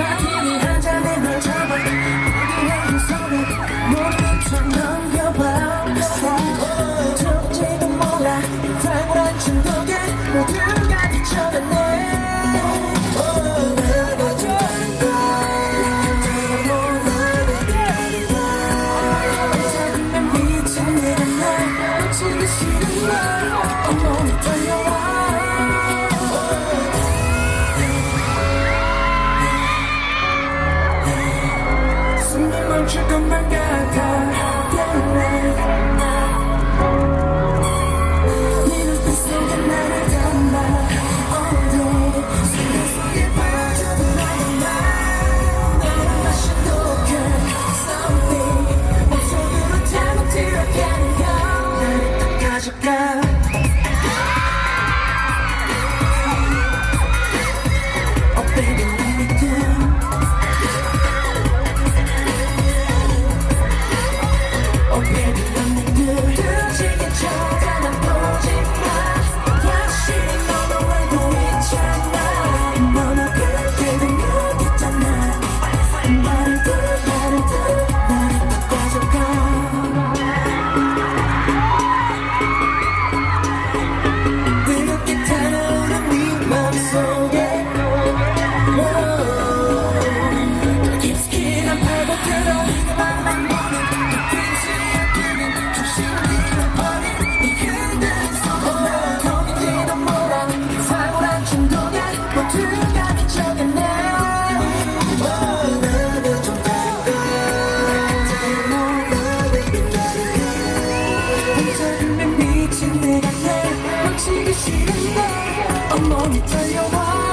My you. 지금 내가 내 놓치기 싫은데 어머니 달려와.